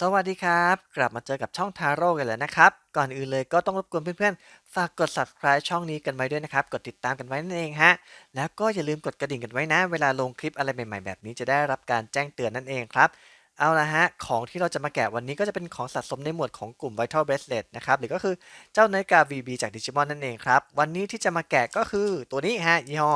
สวัสดีครับ กลับมาเจอกับช่องทาโร่กันแล้วนะครับ ก่อนอื่นเลยก็ต้องรบกวนเพื่อนๆ ฝากกด subscribe ช่องนี้กันไว้ด้วยนะครับ กดติดตามกันไว้นั่นเองฮะ แล้วก็อย่าลืมกดกระดิ่งกันไว้นะ เวลาลงคลิปอะไรใหม่ๆ แบบนี้จะได้รับการแจ้งเตือนนั่นเองครับ เอาละฮะ ของที่เราจะมาแกะวันนี้ก็จะเป็นของสะสมในหมวดของกลุ่ม Vital Bracelet นะครับ หรือก็คือเจ้านาฬิกา VB จาก Digimon นั่นเองครับ วันนี้ที่จะมาแกะก็คือตัวนี้ฮะยี่ห้อ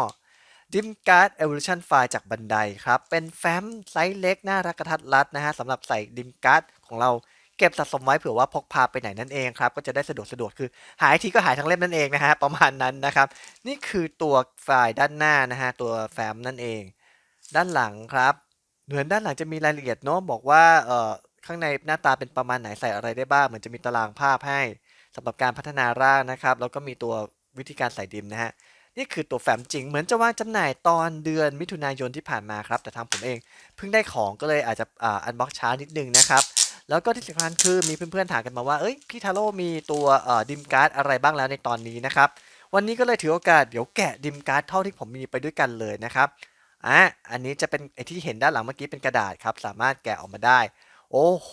ดิมการ์ด Evolution File จากบันไดครับ เป็นแฟ้มไซส์เล็กน่ารักกระทัดรัดนะฮะสำหรับใส่ดิมการ์ดของเราเก็บสะสมไว้เผื่อว่าพกพาไปไหนนั่นเองครับ ก็จะได้สะดวกสะดวกคือหายทีก็หายทั้งเล่มนั่นเองนะฮะประมาณนั้นนะครับ นี่คือตัวไฟล์ด้านหน้านะฮะตัวแฟ้มนั่นเอง ด้านหลังครับ เหมือนด้านหลังจะมีรายละเอียดเนาะบอกว่าเอ่อข้างในหน้าตาเป็นประมาณไหนใส่อะไรได้บ้างเหมือนจะมีตารางภาพให้สำหรับการพัฒนาร่างนะครับแล้วก็มีตัววิธีการใส่ดิมนะฮะ นี่คือตัวแฟ้มจริง เหมือนจะวางจำหน่ายตอนเดือนมิถุนายนที่ผ่านมาครับ แต่ทางผมเองเพิ่งได้ของก็เลยอาจจะอ่าอันบ็อกช้านิดนึงนะครับ แล้วก็ที่สำคัญคือมีเพื่อนๆถามกันมาว่า เอ้ยพี่ทาโร่มีตัวดิมการ์ดอะไรบ้างแล้วในตอนนี้นะครับ วันนี้ก็เลยถือโอกาสเดี๋ยวแกะดิมการ์ดเท่าที่ผมมีไปด้วยกันเลยนะครับอะอันนี้จะเป็นไอที่เห็นด้านหลังเมื่อกี้เป็นกระดาษครับ สามารถแกะออกมาได้ โอ้โห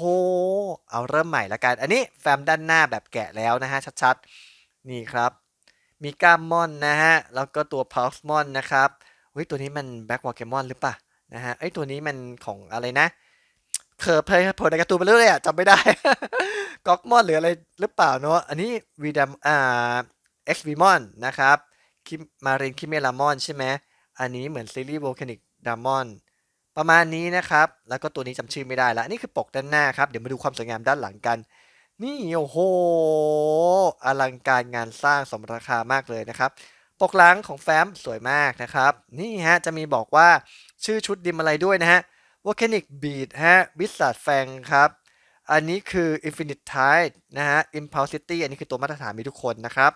เอาเริ่มใหม่ละกัน อันนี้แฟ้มด้านหน้าแบบแกะแล้วนะฮะชัดๆ นี่ครับ มีก้ามมอนนะฮะ แล้วก็ตัวพาวส์มอนนะครับเฮ้ยตัวนี้มันแบ็กวอลเกมอนหรือเปล่านะฮะไอยตัวนี้มันของอะไรนะ เคยเพย์ผลในการ์ตูนไปเรื่อยๆอะจำไม่ได้ก๊อกมอนหรืออะไรหรือเปล่าเนาะอันนี้วีดัมอ่าเอ็กซ์วีมอนนะครับคิมารินคิเมลามอนใช่ไหมอันนี้เหมือนซีรีส์โวลคานิกดามอนประมาณนี้นะครับ แล้วก็ตัวนี้จำชื่อไม่ได้ละอันนี่คือปกด้านหน้าครับ เดี๋ยวมาดูความสวยงามด้านหลังกัน นี่โอ้โห อลังการงานสร้างสมราคามากเลยนะครับ ปกหลังของแฟ้มสวยมากนะครับ นี่ฮะจะมีบอกว่าชื่อชุดดิมอะไรด้วยนะฮะ Volcanic Beat ฮะ Wizard Fang ครับ อันนี้คือ Infinite Tide นะฮะ Impulsity อันนี้คือตัวมาตรฐานมีทุกคนนะครับ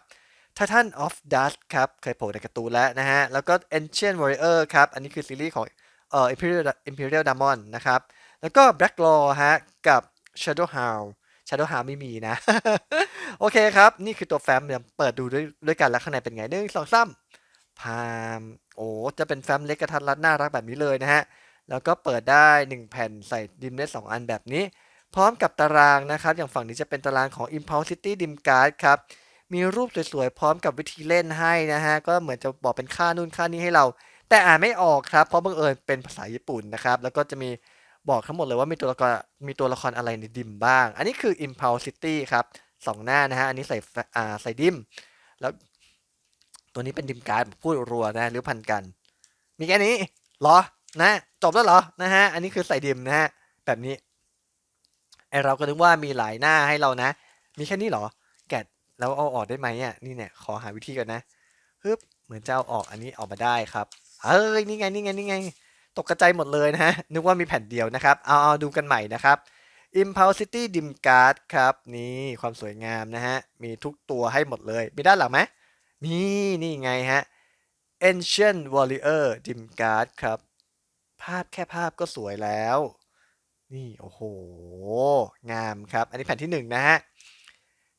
Titan of Dust ครับ เคยโผล่ในการ์ตูนแล้วนะฮะ แล้วก็ Ancient Warrior ครับ อันนี้คือซีรีส์ของเอ่อ Imperial Imperial Diamond นะครับ แล้วก็ Black Law ฮะ กับ Shadow Hound Shadow Hound ไม่มีนะ โอเคครับ นี่คือตัวแฟ้มเดี๋ยวเปิดดูด้วยด้วยกันแล้วข้างในเป็นไงหนึ่งสองสามพามโอ้จะเป็นแฟ้มเล็กกระทัดรัดน่ารักแบบนี้เลยนะฮะ แล้วก็เปิดได้ 1 แผ่นใส่ดิมได้ 2 อันแบบนี้ พร้อมกับตารางนะครับ อย่างฝั่งนี้จะเป็นตารางของ Impulse City Dim Card ครับ มีรูปสวยๆ พร้อมกับวิธีเล่นให้นะฮะ ก็เหมือนจะบอกเป็นค่านู่นค่านี้ให้เรา แต่อ่านไม่ออกครับ เพราะบังเอิญเป็นภาษาญี่ปุ่นนะครับ แล้วก็จะมี บอกทั้งหมดเลยว่ามีตัวละครมีตัวละครอะไรในดิมบ้าง อันนี้คือ Impulse City ครับสองหน้านะฮะ อันนี้ใส่อ่าใส่ดิม แล้วตัวนี้เป็นดิมการ์ดพูดรัวนะหรือพันกัน มีแค่นี้เหรอนะจบแล้วเหรอนะฮะ อันนี้คือใส่ดิมนะฮะ แบบนี้ไอเราก็นึกว่ามีหลายหน้าให้เรานะ มีแค่นี้เหรอ แกะแล้วเอาออกได้ไหมอะนี่เนี่ยขอหาวิธีก่อนนะฮึบเหมือนจะเอาออกอันนี้ออกมาได้ครับเอ้ยนี่ไงนี่ไงนี่ไง ตกกระจายหมดเลยนะฮะ นึกว่ามีแผ่นเดียวนะครับ เอาเอาดูกันใหม่นะครับ Impulse City Dim Card ครับ นี่ความสวยงามนะฮะ มีทุกตัวให้หมดเลย มีด้านหลังไหมมีนี่ไงฮะ Ancient Warrior Dim Card ครับ ภาพแค่ภาพก็สวยแล้ว นี่ โอ้โห งามครับ อันนี้แผ่นที่หนึ่งนะฮะ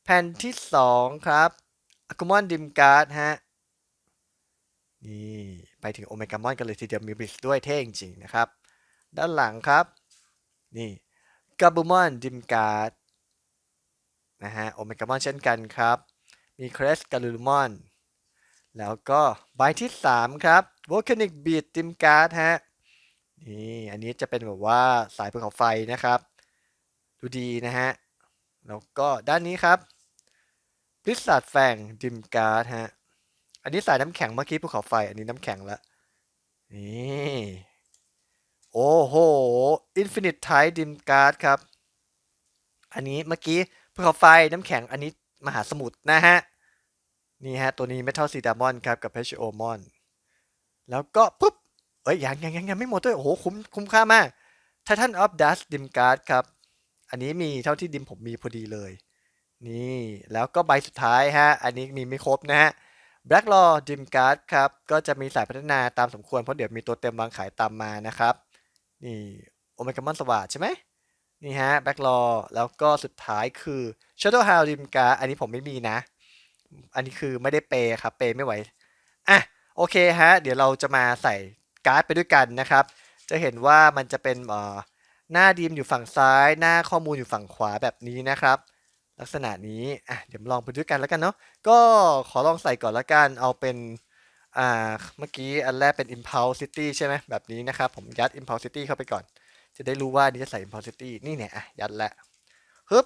แผ่นที่สองครับ a k u m o n Dim Card ฮะ นี่ไปถึงโอเมกามอนกันเลยทีเดียวมีบริสด้วยเท่จริงๆนะครับ ด้านหลังครับ นี่กาบูมอนดิมการ์ดนะฮะโอเมกามอนเช่นกันครับ มีเครสกาลูมอนแล้วก็ใบที่ 3 ครับ Volcanic Beat ดิมการ์ดฮะนี่อันนี้จะเป็นแบบว่าสายภูเขาไฟนะครับ ดูดีนะฮะ แล้วก็ด้านนี้ครับ Blizzard Fang ดิมการ์ดฮะ อันนี้สายน้ำแข็งเมื่อกี้ภูเขาไฟ อันนี้น้ำแข็งละนี่โอ้โห Infinite Tide Dim Card ครับ อันนี้เมื่อกี้ภูเขาไฟน้ำแข็งอันนี้มหาสมุทรนะฮะ นี่ฮะ ตัวนี้ Metal Sea Diamond ครับ กับ p e c h o m o n แล้วก็ปุ๊บ เอ้ยยังยังยังยังไม่หมดด้วย โอ้โห คุ้มคุ้มค่ามาก Titan of Dust Dim Card ครับ อันนี้มีเท่าที่ดิมผมมีพอดีเลย นี่ แล้วก็ใบสุดท้ายฮะ อันนี้มีไม่ครบนะฮะ Black Law Dim Card ครับ ก็จะมีสายพัฒนาตามสมควร เพราะเดี๋ยวมีตัวเต็มวางขายตามมานะครับ นี่โอเมกามอนสวัสดใช่ไหมนี่ฮะ Black Law แล้วก็สุดท้ายคือ Shadow Hound Dim Card อันนี้ผมไม่มีนะ อันนี้คือไม่ได้เปย์ครับ เปย์ไม่ไหว อะ โอเคฮะ เดี๋ยวเราจะมาใส่การ์ดไปด้วยกันนะครับ จะเห็นว่ามันจะเป็นหน้าดีมอยู่ฝั่งซ้าย หน้าข้อมูลอยู่ฝั่งขวาแบบนี้นะครับ ลักษณะนี้อะเดี๋ยวลองไปด้วยกันแล้วกันเนาะก็ขอลองใส่ก่อนละกันเอาเป็นอ่าเมื่อกี้อันแรกเป็น Impulse City ใช่ไหมแบบนี้นะครับ ผมยัด Impulse City เข้าไปก่อน จะได้รู้ว่านี่จะใส่ Impulse City นี่เนี่ยอะยัดแล้วฮึบ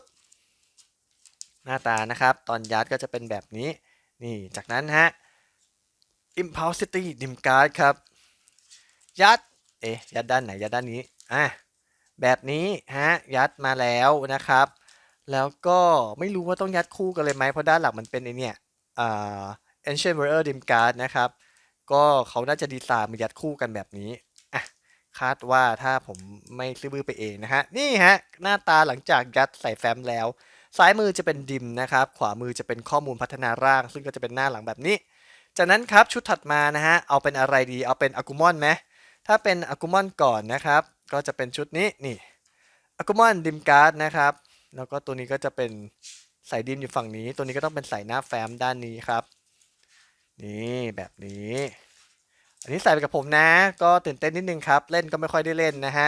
หน้าตานะครับ ตอนยัดก็จะเป็นแบบนี้ นี่จากนั้นฮะ Impulse City Dim Card ครับ ยัด เอ๊ะยัดด้านไหนยัดด้านนี้อะแบบนี้ฮะยัดมาแล้วนะครับ แล้วก็ไม่รู้ว่าต้องยัดคู่กันเลยไหมเพราะด้านหลังมันเป็นไอเนี่ยอ่า Ancient Warrior Dim Card นะครับ ก็เขาน่าจะดีไซน์มายัดคู่กันแบบนี้อะคาดว่าถ้าผมไม่ซื้อบื้อไปเองนะฮะ นี่ฮะ หน้าตาหลังจากยัดใส่แฟ้มแล้ว ซ้ายมือจะเป็นดิมนะครับ ขวามือจะเป็นข้อมูลพัฒนาร่าง ซึ่งก็จะเป็นหน้าหลังแบบนี้ จากนั้นครับชุดถัดมานะฮะ เอาเป็นอะไรดี เอาเป็นอากุมอนไหมถ้าเป็นอากุมอนก่อนนะครับ ก็จะเป็นชุดนี้นี่อากุมอนดิมการ์ดนะครับ แล้วก็ตัวนี้ก็จะเป็นใส่ดิมอยู่ฝั่งนี้ ตัวนี้ก็ต้องเป็นใส่หน้าแฟ้มด้านนี้ครับ นี่แบบนี้ อันนี้ใส่ไปกับผมนะ ก็ตื่นเต้นนิดนึงครับ เล่นก็ไม่ค่อยได้เล่นนะฮะ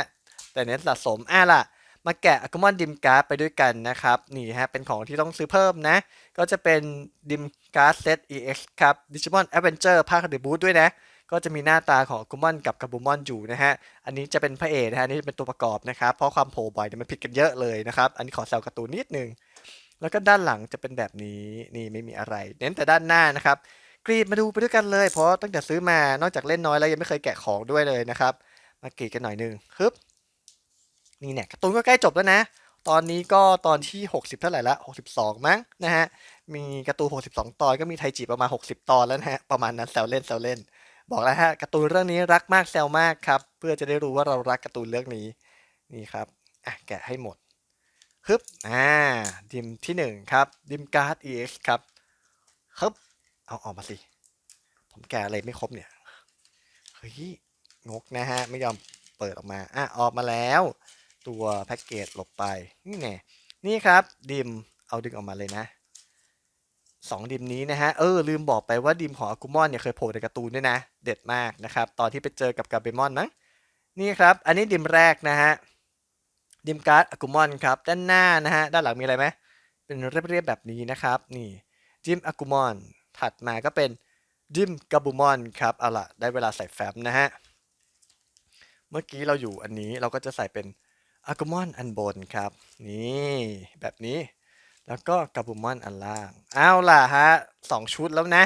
แต่เน้นสะสม อะล่ะ มาแกะอากุมอนดิมการ์ดไปด้วยกันนะครับ นี่ฮะ เป็นของที่ต้องซื้อเพิ่มนะ ก็จะเป็นดิมการ์ดเซต EX ครับ Digimon Adventure ภาคเดบูตด้วยนะ ก็จะมีหน้าตาของกุมอนกับกาบูมอนอยู่นะฮะ อันนี้จะเป็นพระเอกนะฮะ อันนี้เป็นตัวประกอบนะครับ เพราะความโผล่บ่อยเนี่ยมันผิดกันเยอะเลยนะครับ อันนี้ขอแซวการ์ตูนนิดนึง แล้วก็ด้านหลังจะเป็นแบบนี้นี่ไม่มีอะไร เน้นแต่ด้านหน้านะครับ กรีดมาดูไปด้วยกันเลย เพราะตั้งแต่ซื้อมานอกจากเล่นน้อยแล้วยังไม่เคยแกะของด้วยเลยนะครับ มากรีดกันหน่อยนึงฮึบนี่เนี่ยการ์ตูนก็ใกล้จบแล้วนะตอนนี้ก็ตอนที่ 60 เท่าไหร่ละ 62 มั้งนะฮะ มีการ์ตูน 62 ตอน ก็มีไทจิประมาณ 60 ตอนแล้วนะฮะ ประมาณนั้นแซวเล่นแซวเล่น บอกแล้วฮะการ์ตูนเรื่องนี้รักมากแซวมากครับ เพื่อจะได้รู้ว่าเรารักการ์ตูนเรื่องนี้นี่ครับอะแกะให้หมดฮึบอ่าดิมที่หนึ่งครับ ดิมการ์ด EX ครับฮึบเอาออกมาสิ ผมแกะอะไรไม่ครบเนี่ยเฮ้ยงกนะฮะ ไม่ยอมเปิดออกมาอะออกมาแล้ว ตัวแพ็กเกจหลบไปนี่แน่นี่ครับดิมเอาดึงออกมาเลยนะ สองดิมนี้นะฮะ เออลืมบอกไปว่าดิมของอากุมอนเนี่ยเคยโผล่ในการ์ตูนด้วยนะ เด็ดมากนะครับ ตอนที่ไปเจอกับกาเบมอนมั้ง นี่ครับ อันนี้ดิมแรกนะฮะ ดิมการ์ดอากุมอนครับ ด้านหน้านะฮะ ด้านหลังมีอะไรไหม เป็นเรียบๆแบบนี้นะครับ นี่ ดิมอากุมอน ถัดมาก็เป็นดิมกาบูมอนครับ เอาล่ะได้เวลาใส่แฟ้มนะฮะ เมื่อกี้เราอยู่อันนี้เราก็จะใส่เป็นอากุมอนอันบนครับ นี่ แบบนี้ แล้วก็กาบูมอนอันล่าง เอาล่ะฮะสองชุดแล้วนะ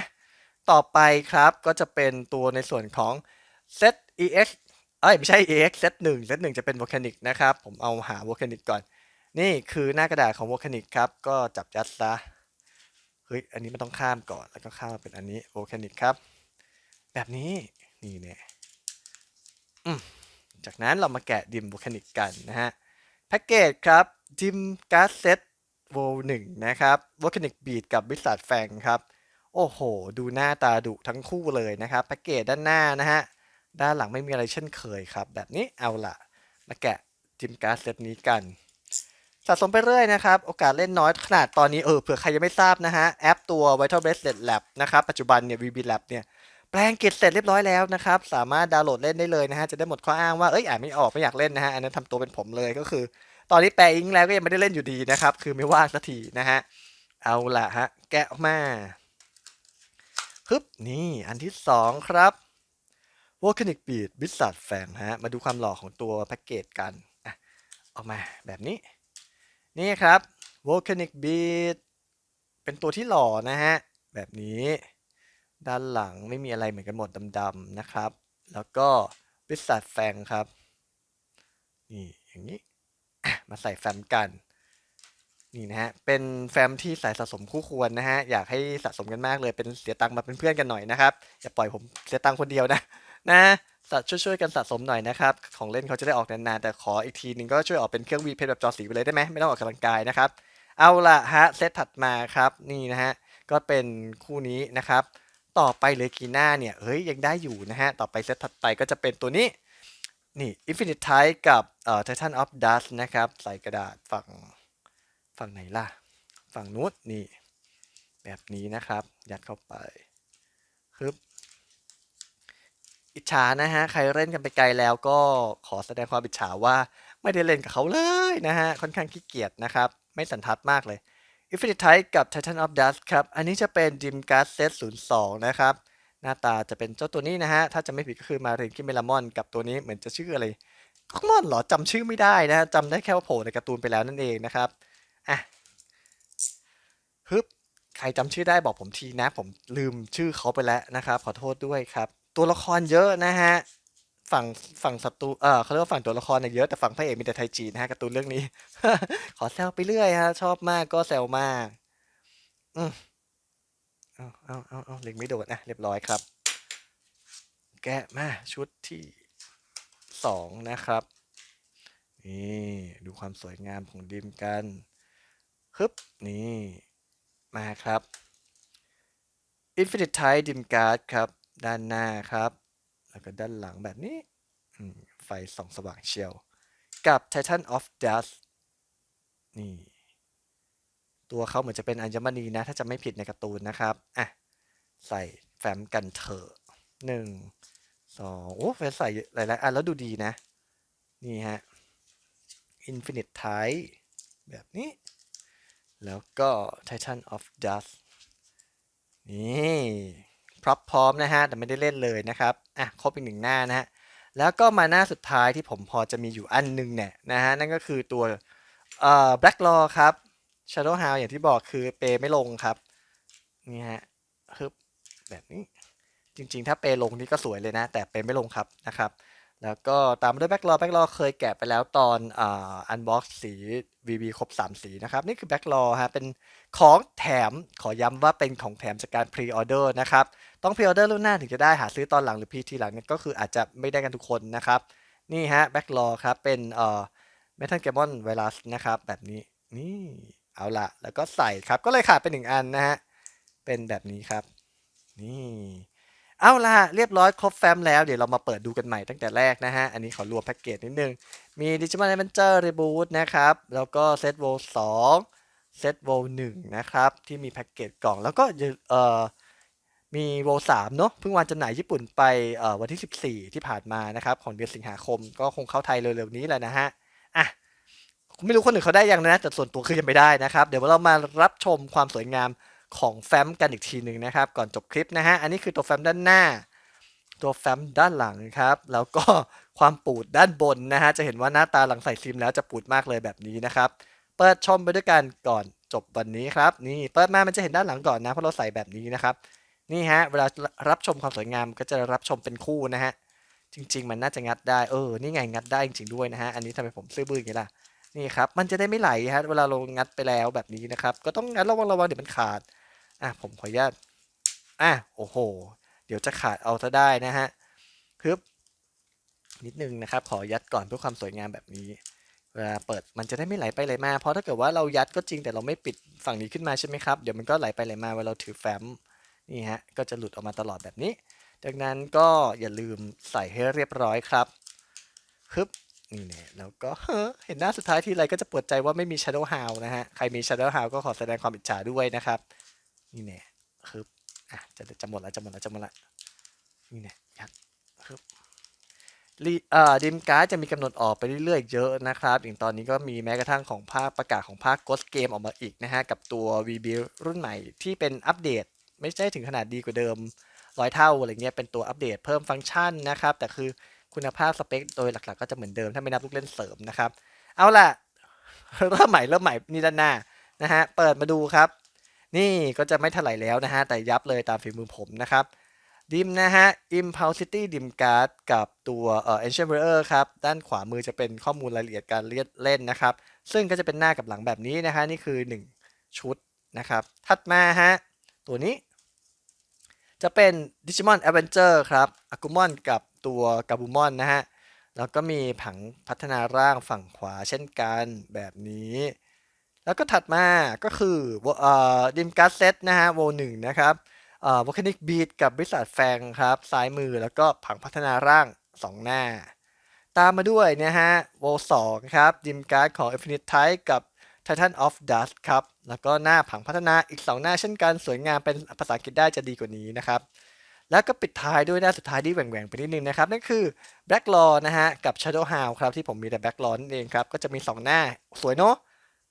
ต่อไปครับก็จะเป็นตัวในส่วนของเซต EX เอ้ยไม่ใช่ EX เซตหนึ่งเซตหนึ่งจะเป็น Volcanic นะครับ ผมเอาหา Volcanic ก่อน นี่คือหน้ากระดาษของ Volcanic ครับ ก็จับยัดซะ เฮ้ย อันนี้มันต้องข้ามก่อน แล้วก็ข้ามมาเป็นอันนี้ Volcanic ครับ แบบนี้ นี่เนี่ยอืมจากนั้นเรามาแกะดิม Volcanic กันนะฮะ แพ็กเกจครับดิมการ์ดเซต โวหนึ่งนะครับ Volcanic Beat กับวิสัทแฟงครับ โอ้โห ดูหน้าตาดุทั้งคู่เลยนะครับแพ็กเกจด้านหน้านะฮะ ด้านหลังไม่มีอะไรเช่นเคยครับ แบบนี้เอาละมาแกะจิมการ์ดเซตนี้กัน สะสมไปเรื่อยนะครับ โอกาสเล่นน้อยขนาดตอนนี้เออเผื่อใครยังไม่ทราบนะฮะ แอปตัว Vital Bracelet Lab นะครับปัจจุบันเนี่ย VB Lab เนี่ยแปลงเกจเสร็จเรียบร้อยแล้วนะครับ สามารถดาวน์โหลดเล่นได้เลยนะฮะ จะได้หมดข้ออ้างว่า เอ้ยอ่านไม่ออกไม่อยากเล่นนะฮะ อันนั้นทำตัวเป็นผมเลยก็คือ ตอนนี้แปลอิงแล้วก็ยังไม่ได้เล่นอยู่ดีนะครับ คือไม่ว่างสักทีนะฮะ เอาล่ะฮะ แกะออกมาฮึบนี่อันที่สองครับ Volcanic Beat บิสซัดแฟงฮะ มาดูความหล่อของตัวแพ็กเกจกันอะออกมาแบบนี้ นี่ครับ Volcanic Beat เป็นตัวที่หล่อนะฮะ แบบนี้ ด้านหลังไม่มีอะไรเหมือนกันหมดดำๆนะครับ แล้วก็บิสซัดแฟงครับ นี่อย่างนี้ มาใส่แฟมกันนี่นะฮะเป็นแฟมที่สายสะสมคู่ควรนะฮะอยากให้สะสมกันมากเลยเป็นเสียตังค์มาเป็นเพื่อนกันหน่อยนะครับอย่าปล่อยผมเสียตังค์คนเดียวนะนะสะช่วยๆกันสะสมหน่อยนะครับ ของเล่นเขาจะได้ออกนานๆ แต่ขออีกทีหนึงก็ช่วยออกเป็นเครื่องวีเพชรแบบจอสีไปเลยได้ไหมไม่ต้องออกกำลังกายนะครับ เอาละฮะเซตถัดมาครับนี่นะฮะก็เป็นคู่นี้นะครับ ต่อไปเลยกีน่าเนี่ยเฮ้ยยังได้อยู่นะฮะต่อไปเซตถัดไปก็จะเป็นตัวนี้ นี่ Infinite Type กับเอ่อ Titan of Dust นะครับ ใส่กระดาษฝั่งฝั่งไหนล่ะ ฝั่งนู้นนี่ แบบนี้นะครับ ยัดเข้าไปฮึบอิจฉานะฮะ ใครเล่นกันไปไกลแล้วก็ขอแสดงความอิจฉาว่าไม่ได้เล่นกับเขาเลยนะฮะ ค่อนข้างขี้เกียจนะครับ ไม่สันทัดมากเลย Infinite Type กับ Titan of Dust ครับ อันนี้จะเป็น Dim Gas Set 02 นะครับ หน้าตาจะเป็นเจ้าตัวนี้นะฮะ ถ้าจะไม่ผิดก็คือมาเรนกิเมลามอนกับตัวนี้เหมือนจะชื่ออะไรคอกมอนเหรอจำชื่อไม่ได้นะฮะจำได้แค่ว่าโผล่ในการ์ตูนไปแล้วนั่นเองนะครับอะฮึบใครจำชื่อได้บอกผมทีนะ ผมลืมชื่อเขาไปแล้วนะครับ ขอโทษด้วยครับ ตัวละครเยอะนะฮะฝั่งฝั่งศัตรูเออเขาเรียกว่าฝั่งตัวละครเนี่ยเยอะแต่ฝั่งพระเอกมีแต่ไทจีนะฮะการ์ตูนเรื่องนี้ ขอแซวไปเรื่อยฮะ ชอบมากก็แซวมาก อืม เอาเอาเอาเอาเล็งไม่โดดนะเรียบร้อยครับ แกะมาชุดที่สองนะครับ นี่ดูความสวยงามของดิมกันฮึบนี่มาครับ Infinite Type Dim Guard ครับ ด้านหน้าครับ แล้วก็ด้านหลังแบบนี้ ไฟส่องสว่างเชียว กับ Titan of Dust นี่ ตัวเขาเหมือนจะเป็นอัญมณีนะ ถ้าจะไม่ผิดในการ์ตูนนะครับ อะ ใส่แฟ้มกันเถอะหนึ่งสองโอ้แฟ้มใส่หลายๆอันแล้วดูดีนะ นี่ฮะ Infinite Type แบบนี้ แล้วก็ Titan of Dust นี่พร็อพพร้อมนะฮะ แต่ไม่ได้เล่นเลยนะครับ อะ ครบอีกหนึ่งหน้านะฮะ แล้วก็มาหน้าสุดท้ายที่ผมพอจะมีอยู่อันหนึงเนี่ยนะฮะ นั่นก็คือตัวเอ่อ Black Law ครับ Shadow Hound อย่างที่บอกคือเปไม่ลงครับ นี่ฮะฮึบแบบนี้ จริงๆ ถ้าเปลงนี่ก็สวยเลยนะ แต่เปไม่ลงครับนะครับ แล้วก็ตามด้วยแบ็กลอแบ็กลอเคยแกะไปแล้วตอนอ่าอันบ็อกสี VB ครบ 3 สีนะครับ นี่คือแบ็กลอฮะเป็นของแถมขอย้ำว่าเป็นของแถมจากการพรีออเดอร์นะครับ ต้องพรีออเดอร์ล่วงหน้าถึงจะได้หาซื้อตอนหลังหรือพีทีหลังเนี่ยก็คืออาจจะไม่ได้กันทุกคนนะครับ นี่ฮะแบ็กลอครับเป็นเอ่อเมทัลเกมอนไวรัสนะครับ แบบนี้นี่ เอาละแล้วก็ใส่ครับก็เลยขาดไปหนึ่งอันนะฮะเป็นแบบนี้ครับ นี่เอาล่ะเรียบร้อยครบแฟ้มแล้วเดี๋ยวเรามาเปิดดูกันใหม่ตั้งแต่แรกนะฮะ อันนี้ขอรวมแพ็กเกจนิดนึง มี Digimon Adventure Reboot นะครับ แล้วก็ Set w o 2 Set w o 1นะครับ ที่มีแพ็กเกจกล่องแล้วก็เอ่อมี w o 3เนอะเพิ่งวางจำหน่ายญี่ปุ่นไปเอ่อวันที่ 14 ที่ผ่านมานะครับ ของเดือนสิงหาคมก็คงเข้าไทยเร็วๆนี้แหละนะฮะอะ ไม่รู้คนอื่นเขาได้ยังนะ แต่ส่วนตัวคือยังไม่ได้นะครับ เดี๋ยวเรามารับชมความสวยงามของแฟ้มกันอีกทีหนึ่งนะครับ ก่อนจบคลิปนะฮะ อันนี้คือตัวแฟ้มด้านหน้า ตัวแฟ้มด้านหลังครับ แล้วก็ความปูดด้านบนนะฮะ จะเห็นว่าหน้าตาหลังใส่ฟิล์มแล้วจะปูดมากเลยแบบนี้นะครับ เปิดชมไปด้วยกันก่อนจบวันนี้ครับ นี่เปิดมามันจะเห็นด้านหลังก่อนนะ เพราะเราใส่แบบนี้นะครับ นี่ฮะ เวลารับชมความสวยงามก็จะรับชมเป็นคู่นะฮะ จริง ๆ มันน่าจะงัดได้ เออ นี่ไงงัดได้จริงๆด้วยนะฮะ อันนี้ทำไมผมซื่อบื้ออย่างนี้ล่ะ นี่ครับ มันจะได้ไม่ไหลฮะเวลาเรางัดไปแล้วแบบนี้นะครับ ก็ต้องงัดระวังระวังเดี๋ยวมันขาด อะผมขออนุญาต อะโอ้โห เดี๋ยวจะขาดเอาซะได้นะฮะพึบนิดนึงนะครับ ขอยัดก่อนเพื่อความสวยงามแบบนี้ เวลาเปิดมันจะได้ไม่ไหลไปไหลมา เพราะถ้าเกิดว่าเรายัดก็จริงแต่เราไม่ปิดฝั่งนี้ขึ้นมาใช่ไหมครับ เดี๋ยวมันก็ไหลไปไหลมาเวลาเราถือแฟ้มนี่ฮะ ก็จะหลุดออกมาตลอดแบบนี้ ดังนั้นก็อย่าลืมใส่ให้เรียบร้อยครับฮึบ นี่เนี่ยแล้วก็เห็นหน้าสุดท้ายทีไรก็จะปวดใจว่าไม่มี Shadow Hound นะฮะ ใครมี Shadow Hound ก็ขอแสดงความอิจฉาด้วยนะครับ นี่เนี่ยฮึบอะจะจะหมดแล้วจะหมดแล้วจะหมดล้วนี่เนี่ยยัดฮึบรีเอ่อดิมการ์ดจะมีกำหนดออกไปเรื่อยๆเยอะนะครับ อย่างตอนนี้ก็มีแม้กระทั่งของภาคประกาศของภาค Ghost Game ออกมาอีกนะฮะ กับตัว VB รุ่นใหม่ที่เป็นอัปเดต ไม่ใช่ถึงขนาดดีกว่าเดิมร้อยเท่าอะไรเงี้ยเป็นตัวอัปเดตเพิ่มฟังก์ชันนะครับ แต่คือ คุณภาพสเปคโดยหลักๆ ก็จะเหมือนเดิมถ้าไม่นับลูกเล่นเสริมนะครับ เอาล่ะเริ่มใหม่เริ่มใหม่นี่ด้านหน้านะฮะเปิดมาดูครับ นี่ก็จะไม่ถลายแล้วนะฮะแต่ยับเลยตามฝีมือผมนะครับดิมนะฮะ Impulsity Dim Guard กับตัวเอ่อ Ancient Warrior ครับ ด้านขวามือจะเป็นข้อมูลรายละเอียดการเล่นนนะครับ ซึ่งก็จะเป็นหน้ากับหลังแบบนี้นะฮะ นี่คือ 1 ชุดนะครับ ถัดมาฮะ ตัวนี้ จะเป็น Digimon Adventure ครับ Agumon กับ ตัว Gabumon นะฮะ แล้วก็มีผังพัฒนาร่างฝั่งขวาเช่นกันแบบนี้ แล้วก็ถัดมาก็คือดิมการ์ดเซตนะฮะโวหนึ่งนะครับวอลคานิกบีดกับบริษัทแฟงครับ ซ้ายมือแล้วก็ผังพัฒนาร่าง 2 หน้า ตามมาด้วยนะฮะโวสองครับดิมการ์ดของ Infinite Type กับ Titan of Dust ครับ แล้วก็หน้าผังพัฒนาอีก 2 หน้าเช่นกัน สวยงามเป็นภาษาอังกฤษได้จะดีกว่านี้นะครับ แล้วก็ปิดท้ายด้วยหน้าสุดท้ายที่แหว่งๆไปนิดนึงนะครับ นั่นคือ Black Law นะฮะ กับ Shadow Hound ครับ ที่ผมมีแต่ Black Law นั่นเองครับ ก็จะมี 2 หน้าสวยเนาะ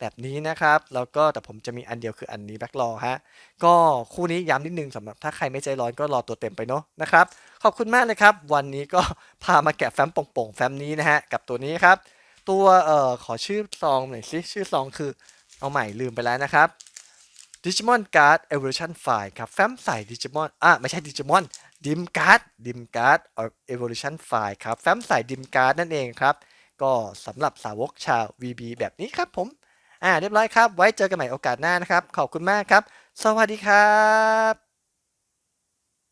แบบนี้นะครับ แล้วก็แต่ผมจะมีอันเดียวคืออันนี้ Black Law ฮะ ก็คู่นี้ย้ำนิดนึงสำหรับถ้าใครไม่ใจร้อนก็รอตัวเต็มไปเนาะนะครับ ขอบคุณมากเลยครับ วันนี้ก็พามาแกะแฟ้มโป่งๆแฟ้มนี้นะฮะกับตัวนี้ครับตัวเอ่อขอชื่อซองหน่อยสิชื่อซองคือเอาใหม่ลืมไปแล้วนะครับ ดิจิมอนการ์ดเอเวอร์ชันไฟครับแฟ้มใส่ดิจิมอนอะไม่ใช่ดิจิมอนดิมการ์ดดิมการ์ดเอเวอร์ชันไฟครับแฟ้มใส่ดิมการ์ดนั่นเองครับ ก็สำหรับสาวกชาว VB แบบนี้ครับผมอ่าเรียบร้อยครับ ไว้เจอกันใหม่โอกาสหน้านะครับ ขอบคุณมากครับ สวัสดีครับ